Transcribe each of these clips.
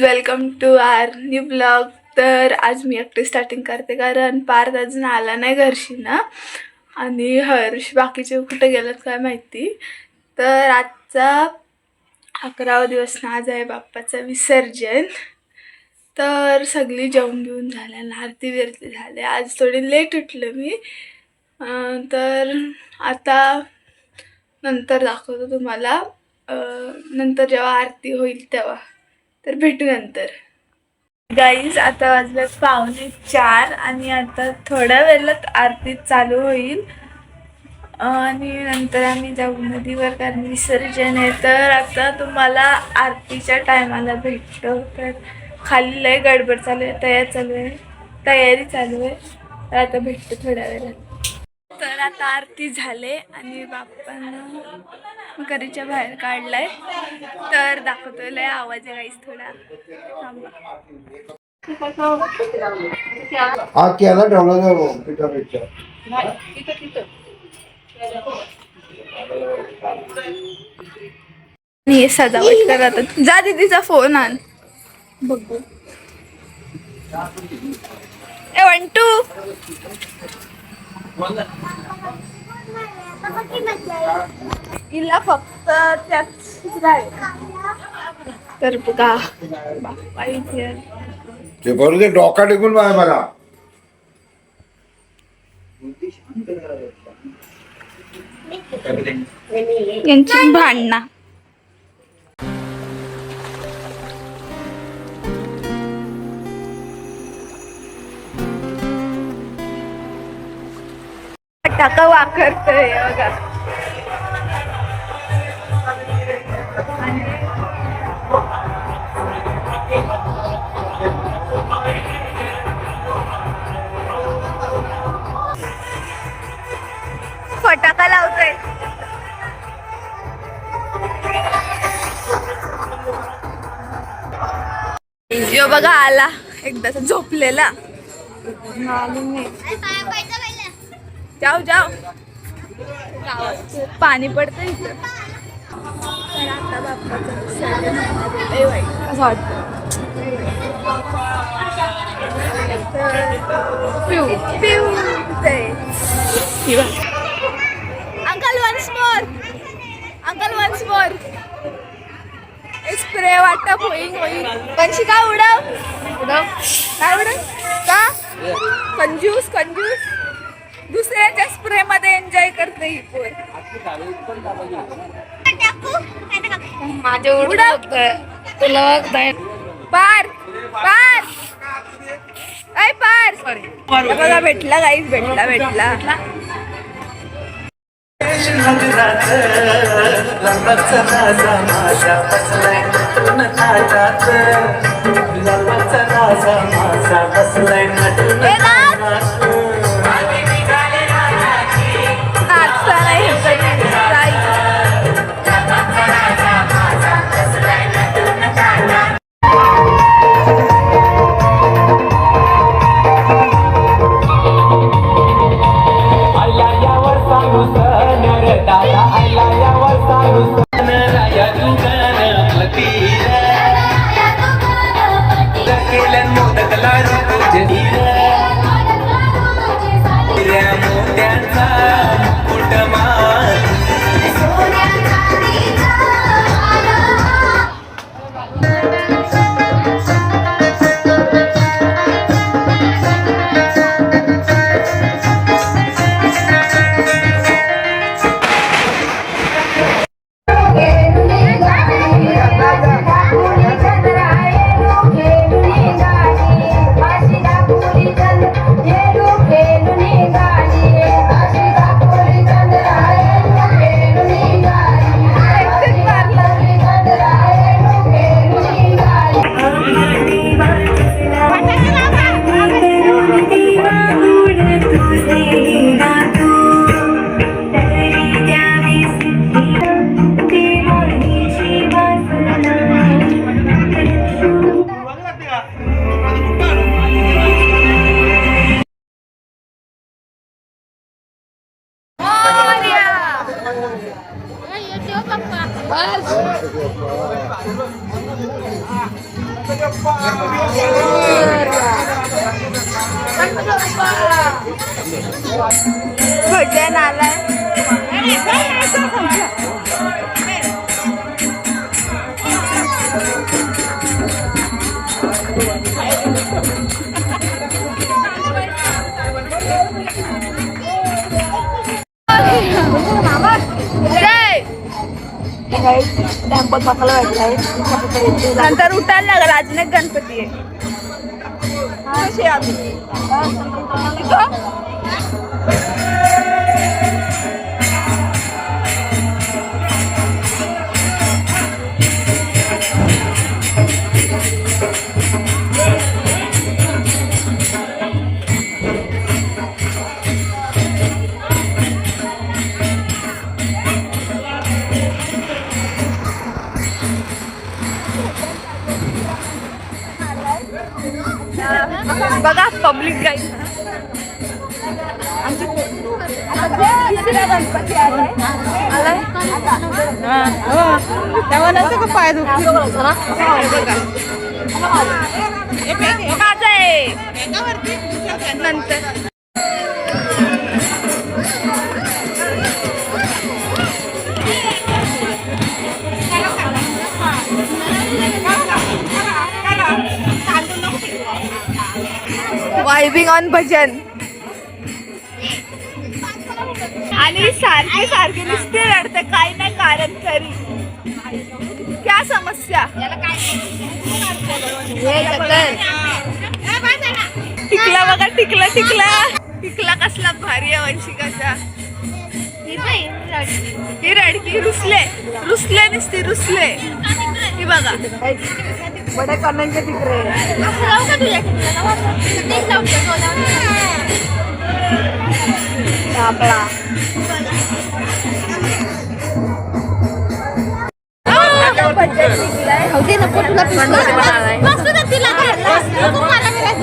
Welcome to our new blog. तर आज मी एकटी स्टार्टिंग करते कारण पार्थ अजून आला नाही घरशी ना आणि हर्ष बाकीचे कुठे गेलेत काय माहिती. तर आजचा अकरावा दिवस ना आज आहे बाप्पाचं विसर्जन. तर सगळी जेवण घेऊन झाल्या आरती बिरती झाली. आज थोडी लेट उठलं मी. तर आता नंतर दाखवतो तुम्हाला. नंतर जेव्हा आरती होईल तेव्हा. तर भेटू नंतर. गाईज आता वाजले पावणे चार आणि आता थोड्या वेळात आरती चालू होईल. आणि नंतर आम्ही जाऊ नदीवर कारण विसर्जन आहे. तर आता तुम्हाला आरतीच्या टायमाला भेटतो. तर खाली लय गडबड चालू आहे तयार चालू आहे. तयारी चालू आहे. तर आता भेटतो थोड्या वेळात. तर आता आरती झाले आणि बाप्पांना घरीच्या बाहेर काढलाय. तर दाखवतोय लय आवाज आहे गाईस थोडा. थांबा. केला ठेवला सजावट करत जा दीदीचा फोन आण. बघू. ए वंटू. हिला फक्त त्याच तर बघा. ते बरोबर ते डोका टिकून बाय मला. यांची भांडणा. टाका वाकरतोय बघा. फटाका लावतोय. यो बघा आला. एकदा झोपलेला. मालूम नाही जाऊ जाऊ गावात पाणी पडतं इथं. तर आता बाप्पाचं विसर्जन होणार आहे. लय वाईट असं वाटतं. तर पिऊ. पिऊ ते. Uncle once more uncle once more spray वाटप होईल होईल कंशी काय उडव? उडव. काय उडव? का? कंजूस कंजूस. दुसऱ्याच्या स्प्रे मध्ये एन्जॉय करते ही पोर. माझे उडव. तुला पार पार. ऐ पार. हे बघा भेटला गाईस भेटला भेटला. राजा माझा बसलाय नंतर उठायला लागला अजून एक गणपती आहे. कशी का पाय दुखतो नंतर वायबिंग ऑन भजन आणि सारखे सारखे नुसते रडते काही नाही कारण तरी. क्या समस्या? टिकला बघा टिकला टिकला. टिकला कसला भारी आहे वंशिकाचा. ही रडकी रुसले. रुसले नुसती रुसले. ही बघा. बडे कन्नांच्या तिकडे आपला.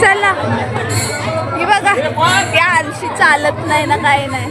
चला. ही बघा या आलशी चालत नाही ना काही नाही.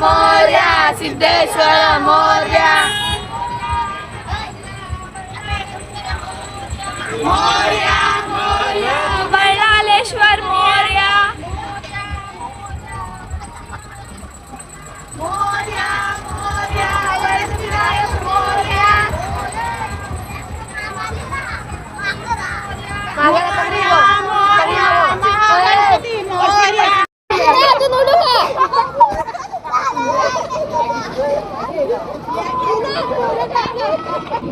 Morya Morya Siddheshwar Morya Morya. Morya!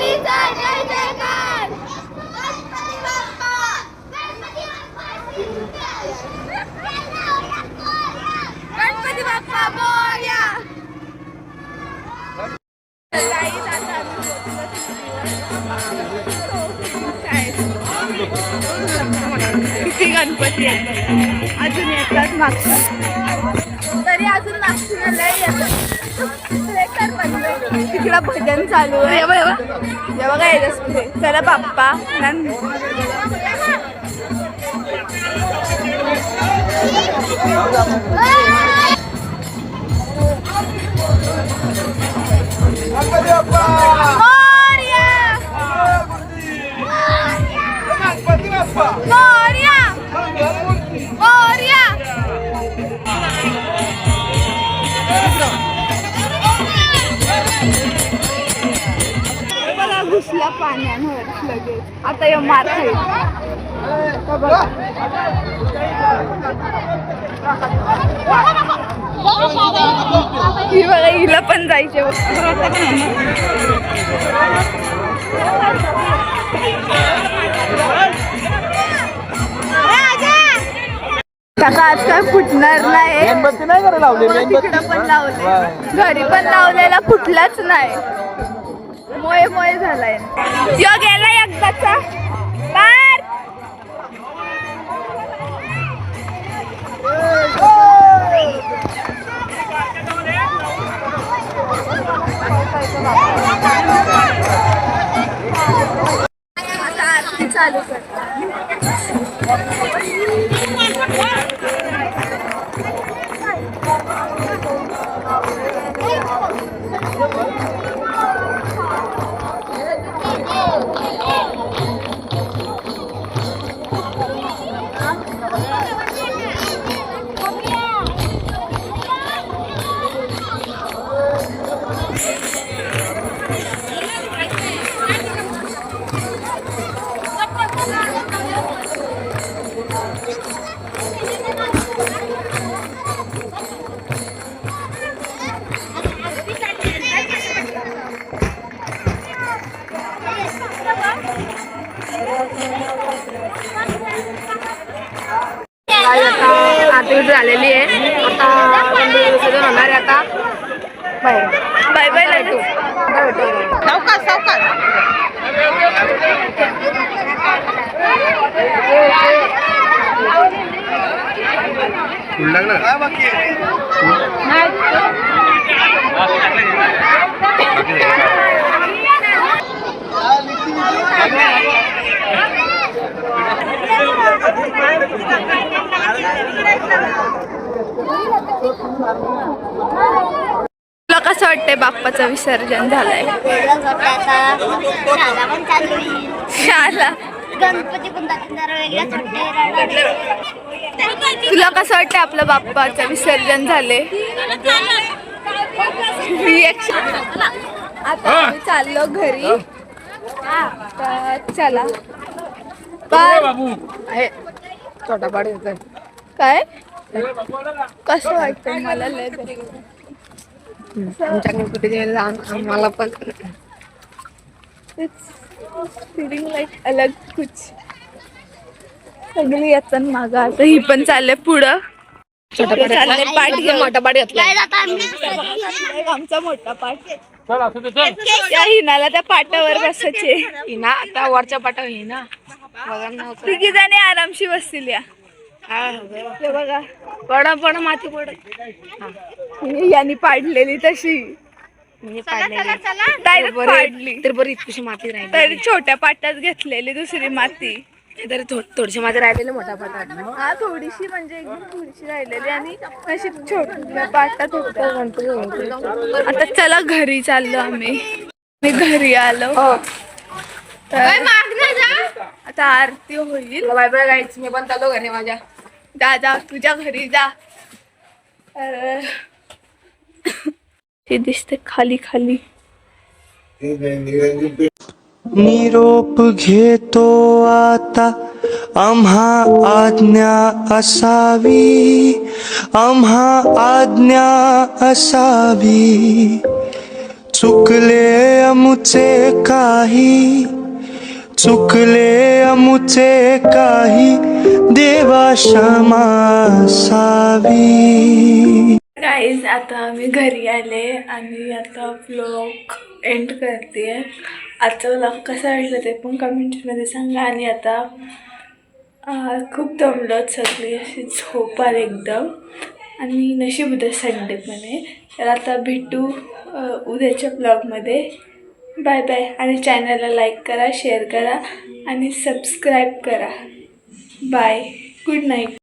bisa diajarkan. Ganpati Bappa Moria. Selesai sasaran 2019. तिकडं भजन चालू आहे हे बघ, हे बघ. हे बघा येतच पुढे चला बाप्पा नंद मोरया! बघा घुसला पाण्यावर लगेच. आता या मार हे बघा. ही हिला पण जायचे काका आज काय फुटणार नाही. मेणबत्ती नाही करायला लावली तिकडं पण लावले घरी पण लावलेला फुटलाच नाही. मोय मोय झालाय. यो गेला एकदाचा. पार. चालू कर तुला कसं वाटतंय बाप्पाचं विसर्जन झालंय? वेगळंच वाटतं आता शाळा पण चालू होईल शाला गणपती पण वाटते तुला कसं वाटतंय आपलं बाप्पाचं विसर्जन झाले रिएक्शन आता आम्ही चाललो घरी. तर चला. येतोय. काय? कसं वाटतं मला लय भारी. आमच्या गणपती देवाला आम- आम्हाला पण फिलिंग लाईक अलग कुछ सगळी येतात मागं. आता ही पण चालले पुढं. चालले पाठ मोठा पाडी घेतला एक आमचा मोठा पाठ या हिनाला त्या पाटावर बसायचे. ना आता वरच्या पाटा ही ना बघा ना तिघी जणी आरामशी बसतील या. हे बघा. पड पड माती पड. ही यांनी पाडलेली तशी. पाडलेली. तर बरी इतकीशी माती राहिली. तरी छोट्या पाट्यात घेतलेली दुसरी माती. तरी थोडीशी माती राहिलेली मोठा पाटा. हा थोडीशी म्हणजे एकदम थोडीशी राहिलेली आणि अशी छोट्या पाटात होत आता चला घरी चाललो आम्ही. मी घरी आलो. तर आता आरती होईल. बाय बाय गाईच मी पण चालू घरी माझ्या. जा जा तुझ्या घरी जा. ते दिसते खाली खाली. निरोप घेतो आता. आम्हा आज्ञा असावी. आम्हा आज्ञा असावी. चुकले अमुचे काही. चुकले अमुचे काही. देवा क्षमा सावी गाईज आता आम्ही घरी आले आणि आता ब्लॉग एंड करते आजचा व्लॉग कसा वाटला ते पण कमेंट्समध्ये सांगा. आणि आता खूप दमलं सगळी. अशी झोप आली एकदम. आणि नशीब उद्या संडे पण आहे तर आता भेटू उद्याच्या ब्लॉगमध्ये बाय बाय आणि चॅनलला लाईक करा शेअर करा. आणि सबस्क्राईब करा. Bye good night